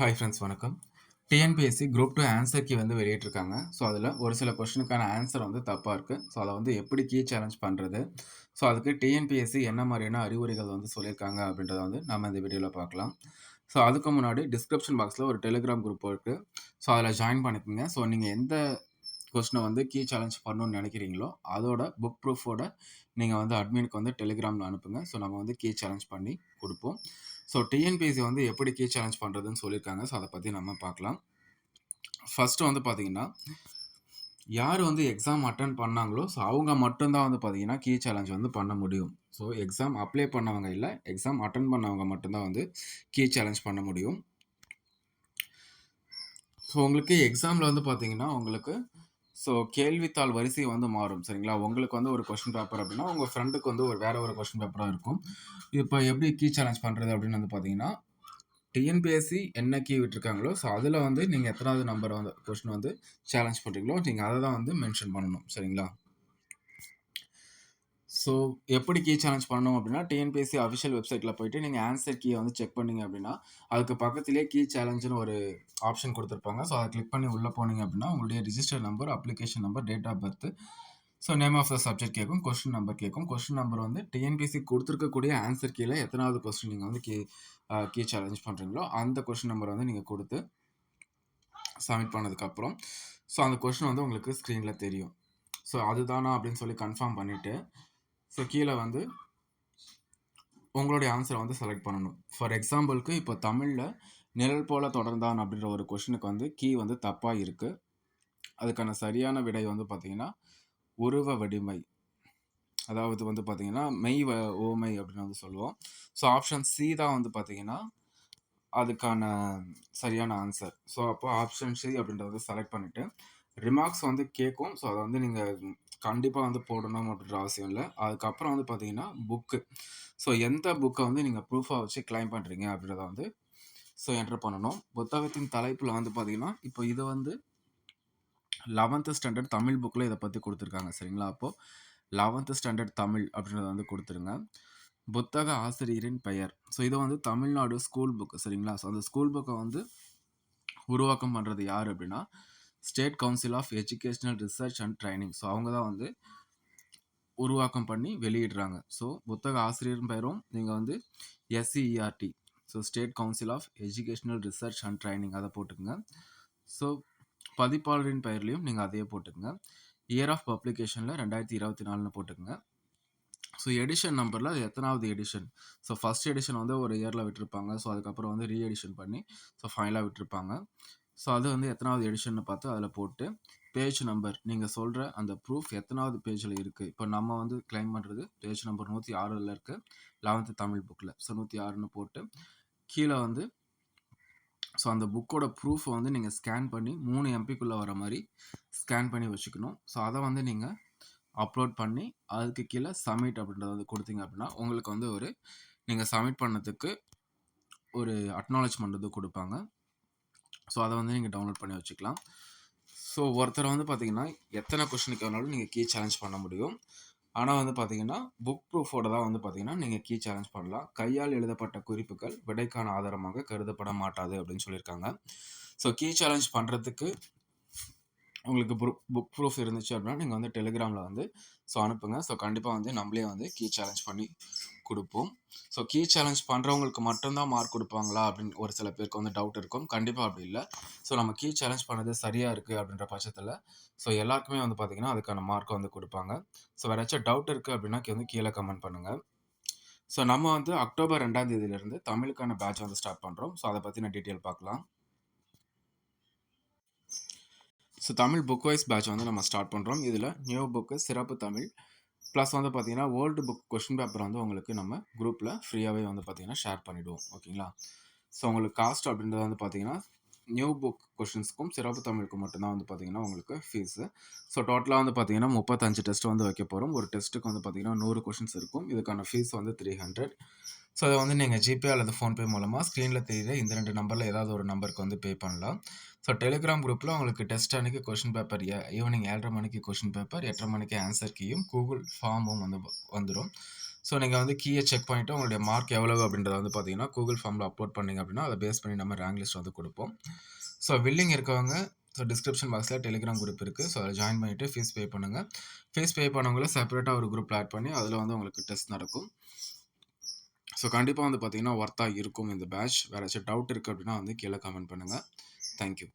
Hi friends வணக்கம். TNPSC group two answer key வந்து வெளியிட்டிருக்காங்க. ஸோ அதில் ஒரு சில கொஷனுக்கான ஆன்சர் வந்து தப்பாக இருக்குது ஸோ அதை வந்து எப்படி கீ சேலஞ்ச் பண்ணுறது ஸோ அதுக்கு டிஎன்பிஎஸ்சி என்ன மாதிரியான அறிவுரைகள் வந்து சொல்லியிருக்காங்க அப்படின்றத வந்து நம்ம இந்த வீடியோவில் பார்க்கலாம். ஸோ அதுக்கு முன்னாடி டிஸ்கிரிப்ஷன் பாக்ஸில் ஒரு டெலிகிராம் குரூப் இருக்குது ஸோ அதில் ஜாயின் பண்ணிக்கோங்க. ஸோ நீங்கள் எந்த கொஸ்டினை வந்து கீ சேலஞ்ச் பண்ணணும்னு நினைக்கிறீங்களோ அதோட புக் ப்ரூஃபோட நீங்கள் வந்து அட்மினுக்கு வந்து டெலிகிராமில் அனுப்புங்க. ஸோ நம்ம வந்து கீ சேலஞ்ச் பண்ணி கொடுப்போம். ஸோ டிஎன்பிஎஸ்சி வந்து எப்படி கீ சேலஞ்ச் பண்ணுறதுன்னு சொல்லியிருக்காங்க. ஸோ அதை பற்றி நம்ம பார்க்கலாம். ஃபஸ்ட்டு வந்து பார்த்தீங்கன்னா யார் வந்து எக்ஸாம் அட்டன் பண்ணாங்களோ ஸோ அவங்க மட்டும்தான் வந்து பார்த்தீங்கன்னா கீ சேலஞ்ச் வந்து பண்ண முடியும். ஸோ எக்ஸாம் அப்ளை பண்ணவங்க இல்லை எக்ஸாம் அட்டன் பண்ணவங்க மட்டும்தான் வந்து கீ சேலஞ்ச் பண்ண முடியும். ஸோ உங்களுக்கு எக்ஸாமில் வந்து பார்த்தீங்கன்னா உங்களுக்கு ஸோ கேள்வித்தாள் வரிசை வந்து மாறும் சரிங்களா? உங்களுக்கு வந்து ஒரு கொஸ்டின் பேப்பர் அப்படின்னா உங்கள் ஃப்ரெண்டுக்கு வந்து ஒரு வேற ஒரு கொஸ்டின் பேப்பராக இருக்கும். இப்போ எப்படி கீ சேலஞ்ச் பண்ணுறது அப்படின்னு வந்து பார்த்தீங்கன்னா டிஎன்பிஎஸ்சி என்ன கீ விட்டுருக்காங்களோ ஸோ அதில் வந்து நீங்கள் எத்தனாவது நம்பர் வந்து கொஸ்டின் வந்து சேலஞ்ச் பண்ணுறீங்களோ நீங்கள் அதை தான் வந்து மென்ஷன் பண்ணணும் சரிங்களா? ஸோ எப்படி கீ சேலஞ்ச் பண்ணணும் அப்படின்னா டிஎன்பிஎஸ்சி அஃபிஷியல் வெப்சைட்டில் போயிட்டு நீங்கள் ஆன்சர் கீயை வந்து செக் பண்ணீங்க அப்படின்னா அதுக்கு பக்கத்திலே கீ சேலஞ்சுன்னு ஒரு ஆப்ஷன் கொடுத்துருப்பாங்க. ஸோ அதை கிளிக் பண்ணி உள்ளே போனீங்க அப்படின்னா உங்களுடைய register number application number date of birth so name of the subject கேட்கும் கொஸ்டின் நம்பர் கேட்கும் கொஸ்டின் நம்பர் வந்து டிஎன்பிஎஸ்சி கொடுத்துருக்கக்கூடிய ஆன்சர் கீழே எத்தனாவது கொஸ்டின் நீங்கள் வந்து கீ கீ சேலஞ்ச் பண்ணுறீங்களோ அந்த கொஸ்டின் நம்பர் வந்து நீங்கள் கொடுத்து சப்மிட் பண்ணதுக்கப்புறம் ஸோ அந்த கொஸ்டின் வந்து உங்களுக்கு ஸ்க்ரீனில் தெரியும். ஸோ அதுதானா அப்படின்னு சொல்லி கன்ஃபார்ம் பண்ணிவிட்டு ஸோ கீழே வந்து உங்களுடைய ஆன்சரை வந்து செலக்ட் பண்ணணும். ஃபார் எக்ஸாம்பிளுக்கு இப்போ தமிழில் நிழல் போல தொடர்ந்தான் அப்படின்ற ஒரு கொஷனுக்கு வந்து கீ வந்து தப்பாக இருக்குது அதுக்கான சரியான விடை வந்து பார்த்திங்கன்னா உருவ வடிமை. அதாவது வந்து பார்த்திங்கன்னா மெய் வ ஓமை அப்படின்னு வந்து சொல்லுவோம். ஸோ ஆப்ஷன் சி தான் வந்து பார்த்திங்கன்னா அதுக்கான சரியான ஆன்சர் ஸோ அப்போ ஆப்ஷன் சி அப்படின்றத செலக்ட் பண்ணிவிட்டு ரிமார்க்ஸ் வந்து கேட்கும் ஸோ அதை வந்து நீங்கள் கண்டிப்பாக வந்து போடணும் அப்படின்ற அவசியம் இல்லை. அதுக்கப்புறம் வந்து பார்த்தீங்கன்னா புக்கு ஸோ எந்த புக்கை வந்து நீங்கள் ப்ரூஃபாக வச்சு கிளைம் பண்ணுறீங்க அப்படின்றத வந்து ஸோ என்டர் பண்ணணும். புத்தகத்தின் தலைப்பில் வந்து பார்த்தீங்கன்னா இப்போ இது வந்து லெவன்த்து ஸ்டாண்டர்ட் தமிழ் புக்கில் இதை பற்றி கொடுத்துருக்காங்க சரிங்களா? அப்போது லெவன்த்து ஸ்டாண்டர்ட் தமிழ் அப்படின்றத வந்து கொடுத்துருங்க. புத்தக ஆசிரியரின் பெயர். ஸோ இது வந்து தமிழ்நாடு ஸ்கூல் புக்கு சரிங்களா? ஸோ அந்த ஸ்கூல் புக்கை வந்து உருவாக்கம் பண்ணுறது யார் அப்படின்னா state council of educational research and training. So அவங்க தான் வந்து உருவாக்கம் பண்ணி வெளியிடுறாங்க. ஸோ புத்தக ஆசிரியர் பெயரும் நீங்கள் வந்து SCERT so state council of educational research and training அதை போட்டுக்கோங்க. ஸோ பதிப்பாளரின் பெயர்லையும் நீங்கள் அதையே போட்டுக்கோங்க. இயர் ஆஃப் பப்ளிகேஷனில் ரெண்டாயிரத்தி இருபத்தி நாலுன்னு போட்டுக்கோங்க. ஸோ எடிஷன் நம்பரில் அது எத்தனாவது எடிஷன் ஸோ ஃபஸ்ட் எடிஷன் வந்து ஒரு இயரில் விட்டுருப்பாங்க. ஸோ அதுக்கப்புறம் வந்து ரீ எடிஷன் பண்ணி ஸோ ஃபைனலாக விட்டுருப்பாங்க. ஸோ அது வந்து எத்தனாவது எடிஷன் பார்த்து அதில் போட்டு பேஜ் நம்பர் நீங்கள் சொல்கிற அந்த ப்ரூஃப் எத்தனாவது பேஜில் இருக்குது இப்போ நம்ம வந்து கிளைம் பண்ணுறது பேஜ் நம்பர் நூற்றி ஆறில் இருக்குது லெவன்த்து தமிழ் புக்கில் ஸோ நூற்றி ஆறுன்னு போட்டு கீழே வந்து ஸோ அந்த புக்கோட ப்ரூஃபை வந்து நீங்கள் ஸ்கேன் பண்ணி மூணு எம்பிக்குள்ளே வர மாதிரி ஸ்கேன் பண்ணி வச்சுக்கணும். ஸோ அதை வந்து நீங்கள் அப்லோட் பண்ணி அதுக்கு கீழே சப்மிட் அப்படின்றத வந்து கொடுத்தீங்க அப்படின்னா உங்களுக்கு வந்து ஒரு நீங்கள் சப்மிட் பண்ணதுக்கு ஒரு அக்னாலஜ்மெண்ட் வந்து கொடுப்பாங்க. ஸோ அதை வந்து நீங்கள் டவுன்லோட் பண்ணி வச்சுக்கலாம். ஸோ ஒருத்தர் வந்து பார்த்தீங்கன்னா எத்தனை கொஷனுக்கு வேணாலும் நீங்கள் கீ சேலஞ்ச் பண்ண முடியும். ஆனால் வந்து பார்த்தீங்கன்னா புக் ப்ரூஃபோட தான் வந்து பார்த்தீங்கன்னா நீங்கள் கீ சேலஞ்ச் பண்ணலாம். கையால் எழுதப்பட்ட குறிப்புகள் விடைக்கான ஆதாரமாக கருதப்பட மாட்டாது அப்படின்னு சொல்லியிருக்காங்க. ஸோ கீ சேலஞ்ச் பண்ணுறதுக்கு உங்களுக்கு புக் புக் ப்ரூஃப் இருந்துச்சு அப்படின்னா நீங்கள் வந்து டெலிகிராமில் வந்து ஸோ அனுப்புங்க. ஸோ கண்டிப்பாக வந்து நம்மளே வந்து கீ சேலஞ்ச் பண்ணி கொடுப்போம். ஸோ கீ சேலஞ்ச் பண்ணுறவங்களுக்கு மட்டும்தான் மார்க் கொடுப்பாங்களா அப்படின்னு ஒரு சில பேருக்கு வந்து டவுட் இருக்கும். கண்டிப்பாக அப்படி இல்லை. ஸோ நம்ம கீ சேலஞ்ச் பண்ணது சரியாக இருக்குது அப்படின்ற பட்சத்தில் ஸோ எல்லாருக்குமே வந்து பார்த்திங்கன்னா அதுக்கான மார்க்கை வந்து கொடுப்பாங்க. ஸோ வேறு ஏதாச்சும் டவுட் இருக்குது அப்படின்னா வந்து கீழே கமெண்ட் பண்ணுங்கள் ஸோ நம்ம வந்து அக்டோபர் ரெண்டாம் தேதியிலேருந்து தமிழுக்கான பேட்ச் வந்து ஸ்டார்ட் பண்ணுறோம் ஸோ அதை பற்றின டீட்டெயில் பார்க்கலாம். So Tamil book wise batch வந்து நம்ம ஸ்டார்ட் பண்ணுறோம் இதில் நியூ புக்கு சிறப்பு தமிழ். ப்ளஸ் வந்து பார்த்தீங்கன்னா ஓல்டு புக் கொஷின் பேப்பர் வந்து உங்களுக்கு நம்ம குரூப்பில் ஃப்ரீயாகவே வந்து பார்த்தீங்கன்னா ஷேர் பண்ணிவிடுவோம் ஓகேங்களா ஸோ உங்களுக்கு காஸ்ட் அப்படின்றது வந்து பார்த்தீங்கன்னா நியூ புக் கொஷின்ஸ்க்கும் சிறப்பு தமிழுக்கும் மட்டும்தான் வந்து பார்த்தீங்கன்னா உங்களுக்கு ஃபீஸு ஸோ டோட்டலாக வந்து பார்த்தீங்கன்னா முப்பத்தஞ்சு டெஸ்ட் வந்து வைக்க போகிறோம் ஒரு டெஸ்ட்டுக்கு வந்து பார்த்தீங்கன்னா நூறு கொஷின்ஸ் இருக்கும். இதுக்கான ஃபீஸ் வந்து த்ரீ ஹண்ட்ரட் ஸோ அதை வந்து நீங்கள் ஜிபே அல்லது ஃபோன்பே மூலமாக ஸ்க்ரீனில் தெரியுற இந்த ரெண்டு நம்பரில் ஏதாவது ஒரு நம்பருக்கு வந்து பே பண்ணலாம். ஸோ டெலிகிராம் குரூப்பில் உங்களுக்கு டெஸ்ட் அன்றைக்கி கொஷின் பேப்பர் ஈவினிங் ஏழரை மணிக்கு கொஷின் பேப்பர் எட்டரை மணிக்கு ஆன்சர் கீயும் கூகுள் ஃபார்மும் வந்து வந்துடும் ஸோ நீங்கள் வந்து கீயை செக் பண்ணிவிட்டு உங்களுடைய மார்க் எவ்வளவு அப்படின்றத வந்து பார்த்தீங்கன்னா கூகுள் ஃபார்மில் அப்லோட் பண்ணீங்க அப்படின்னா அதை பேஸ் பண்ணி நம்ம ரேங்க் லிஸ்ட் வந்து கொடுப்போம். ஸோ வில்லிங் இருக்கவங்க ஸோ டிஸ்கிரிப்ஷன் பாக்ஸில் டெலிகிராம் குரூப் இருக்குது ஸோ அதை ஜாயின் பண்ணிவிட்டு ஃபீஸ் பே பண்ணுங்கள் ஃபீஸ் பே பண்ணவங்கள செப்பரேட்டாக ஒரு குரூப் ஆட் பண்ணி அதில் வந்து உங்களுக்கு டெஸ்ட் நடக்கும். ஸோ கண்டிப்பாக வந்து பார்த்தீங்கன்னா ஒர்த்தாக இருக்கும் இந்த பேட்ச் வேறு ஏதாச்சும் டவுட் இருக்குது அப்படின்னா வந்து கீழே கமெண்ட் பண்ணுங்கள் தேங்க்யூ